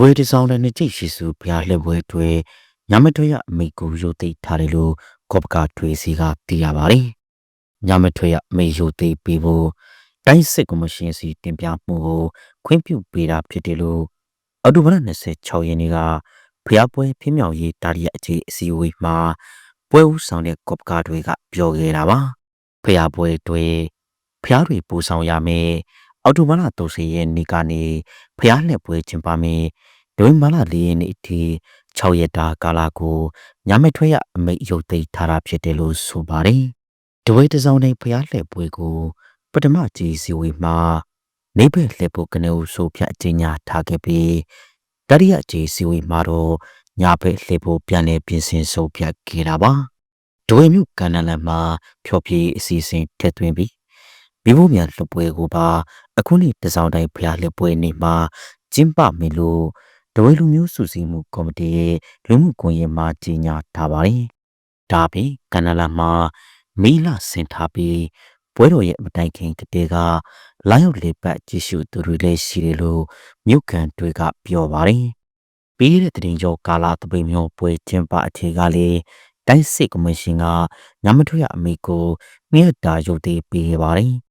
ဝေတစောင်းတဲ့နှစ်ကျိတ်ရှိစုဘုရားလက်ပွဲတွေညမထွေရအမိကိုရုတ်သိမ်းထားတယ်လို့ကော့ပကထွေစီကသိရပါတယ်။ညမထွေရအမိရုတ်သိမ်းပေးဖို့တိုင်းစစ်ကော်မရှင်စီတင်ပြမှုကိုခွင့်ပြုပေးတာဖြစ်တယ်လို့အော်တိုဘာလ26ရက်နေ့ကဖျားပွဲပြင်းမြောက်ရေးတာရီယအခြေအစည်းအဝေးမှာပွဲဦးဆောင်တဲ့ကော့ပကတွေကပြောခဲ့တာပါ။ဖျားပွဲတွေဖျားတွေပူဆောင်ရမယ် အော်တိုဘာလ30ရက်နေ့ကနေဖျားလက်ပွဲကျင်းပမယ်ဒိုင်ဘာလ4ရက်နေ့အထိ6ရက်တာကာလကိုညမထွေရအမိတ်ရုတ်သိမ်းထားတာဖြစ်တယ်လို့ဆိုပါတယ်။ဒဝေတစောင်းในဖျားလက်ပွဲကိုပထမကြီးစီဝေမှာနေဘက်လက်ဖို့ကနေဦးဆိုဖြတ်အကျဉ်းညာထားခဲ့ပြီးတတိယကြီးစီဝေမှာတော့ညာဘက်လက်ဖို့ပြန်လည်ပြင်ဆင်ဆုံးဖြတ်ခဲ့တာပါ။ဒဝေမြို့ကန္နလန်မှာဖျော်ဖြေအစီအစဉ်ထည့်သွင်းပြီး မိဖို့မြန်လှပွဲကိုပါအခုနေ့တစောင်းတိုင်းဖျားလက်ပွဲနေ့မှာကျင်းပမယ်လို့ဒဝေလူမျိုးစုစည်းမှုကော်မတီရဲ့လူမှုကွန်ရက်မှာကြီးညာထားပါတယ်။ဒါပြင်ကန္နလန်မှာမီလာဆင်ထားပြီးပွဲတော်ရဲ့မတိုင်ခင်တတေကလာရောက်လေပတ်ကြည့်ရှုသူတွေလည်းရှိတယ်လို့မြို့ခံတွေကပြောပါတယ်။ပြီးတဲ့တင်ကြောကာလာတပိမျိုးပွဲကျင်းပအထေကလည်းတိုင်းစစ်ကော်မရှင်ကညမထွေရအမိကိုမြတ်တာရုပ်သေးပေးပါတယ်